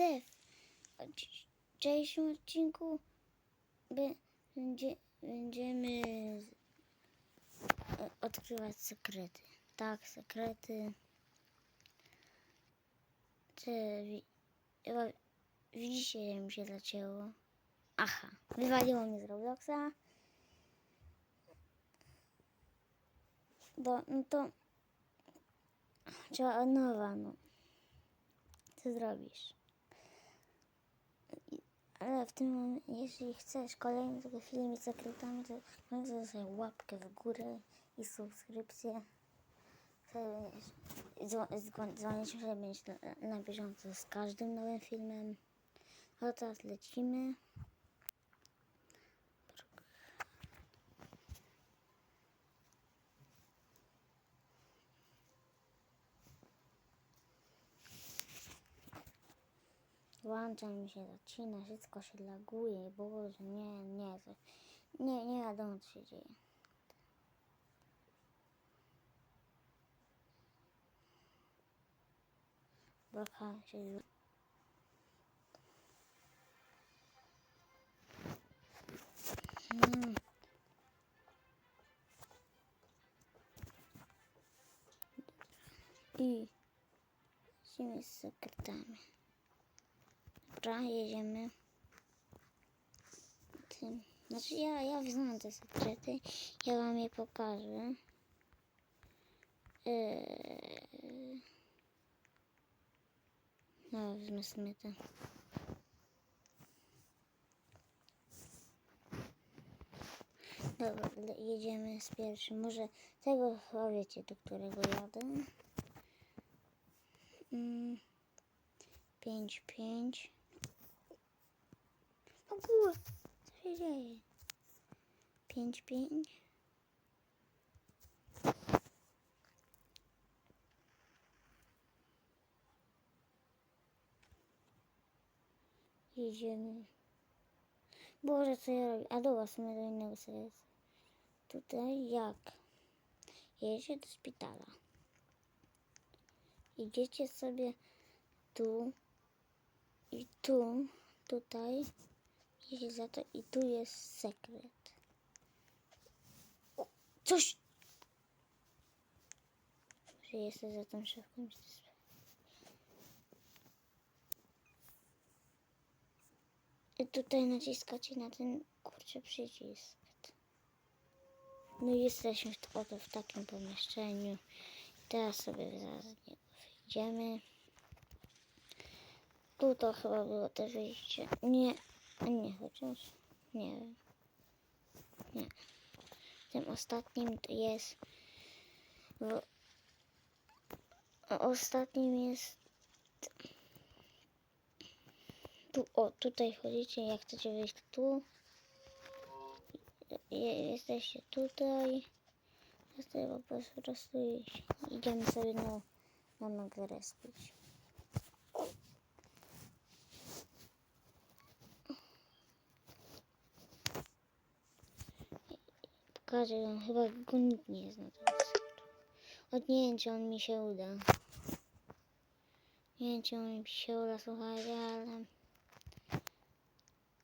Dev. W dzisiejszym odcinku będzie, będziemy o- odkrywać sekrety. Tak, sekrety. Czy chyba widzicie, jak mi się zacięło? Aha, wywaliło mnie z Robloxa. Do, no to trzeba od nowa, no. Co zrobisz? Ale w tym momencie, jeśli chcesz kolejny tego film z sekretami, to możesz sobie łapkę w górę i subskrypcję. Dzwonić, żeby być na, bieżąco z każdym nowym filmem. No teraz lecimy. Włącza mi się, zacina, wszystko się laguje. Boże, nie, nie, nie, nie wiadomo co się dzieje. Bloka się już... Mm. I z sekretami. Dobra, jedziemy. Tym. Znaczy ja, ja znam te sekrety. Ja wam je pokażę. Eee... No, wezmę to. Dobra, jedziemy z pierwszym. Może tego wiecie, do którego jadę. Mm. 5, 5. O kur... Co się dzieje? 5, 5. Jedziemy. Boże, co ja robię? A dobra, w sumie do innego serca. Tutaj jak? Jedziecie do szpitala. Idziecie sobie tu i tu, tutaj, jeśli za to i tu jest sekret. O, coś! Że jestem za tą szafką. się I tutaj naciskacie na ten kurczę przycisk. No i jesteśmy w, oto w takim pomieszczeniu. Teraz sobie zaraz niego wyjdziemy. Tu to chyba było te wyjście. Nie, a nie, chociaż nie. Nie. Tym ostatnim jest. W, ostatnim jest. Tu, o, tutaj wchodzicie, jak chcecie wyjść tu. Je, jesteście tutaj. Teraz po prostu. Idziemy sobie na, na nogę respić. Pokażę wam, chyba go nikt nie zna teraz. Od nie wiem, czy on mi się uda. Nie wiem, czy on mi się uda, słuchajcie, ale...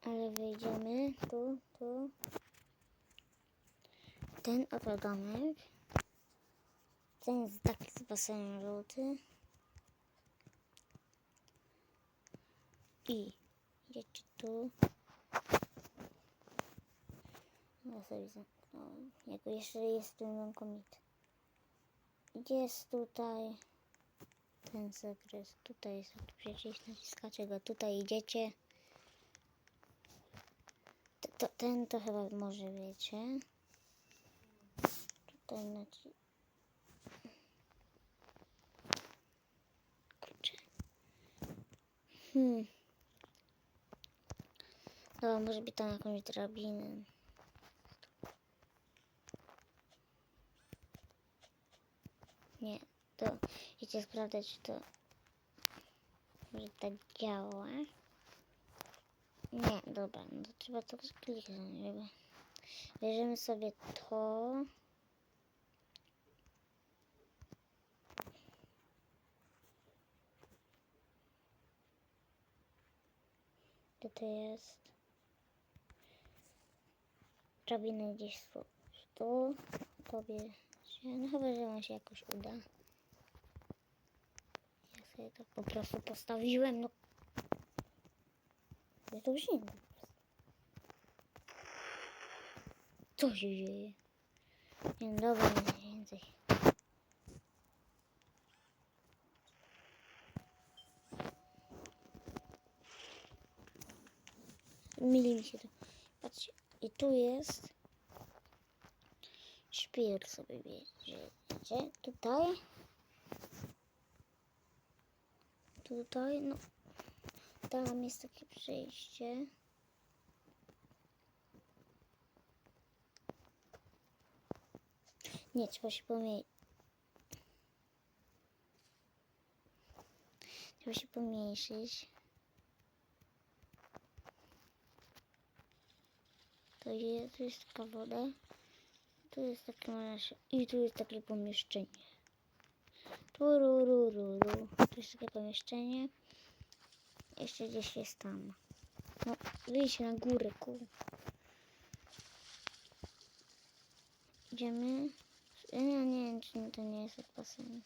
Ale wyjdziemy tu, tu. Ten oto domek. Ten jest taki z basenem żółty. I idziecie tu. Ja sobie zamknąłem. Jako jeszcze jest ten bankomit. Gdzie jest tutaj ten sekret? Tutaj jest przycisk, naciskacie go, tutaj idziecie. T- ten to chyba może wiecie. Tutaj naci... Kurczę. Hmm. Dobra, może być tam jakąś drabinę. Nie, to idzie sprawdzać, czy to może tak działa. Nie, dobra, no to trzeba to kliknąć, żeby... Bierzemy sobie to. Gdzie to jest? Drabinę gdzieś tu. tu. Tobie się. No chyba, że on się jakoś uda. Ja sobie tak po prostu postawiłem. No. Ja to już nie. Co się dzieje? Nie, dobra, nie więcej. Mili mi się to. Patrzcie, i tu jest szpil sobie bierzecie. Tutaj. Tutaj, no. Tam jest takie przejście. Nie, trzeba się pomieścić. Trzeba się pomniejszyć. To jest, tu jest taka woda. Tu jest takie nasze. I tu jest takie pomieszczenie. Tururururu. Tu jest takie pomieszczenie. Jeszcze gdzieś jest tam. No, wyjście na górę, ku. Idziemy. Ja nie, wiem, czy to nie jest basen.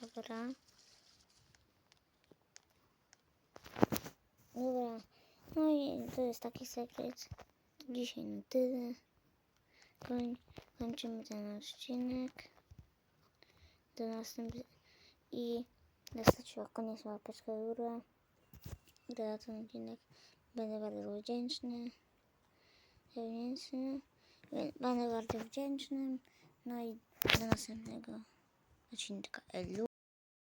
Dobra. Dobra. No i to jest taki sekret. Dzisiaj na tyle. Koń, kończymy ten odcinek. Do następnego. I dostać koniec łapeczkę w górę. Za ten odcinek będę bardzo wdzięczny. Wdzięczny. Będę bardzo wdzięcznym. No i do następnego odcinka. Elu.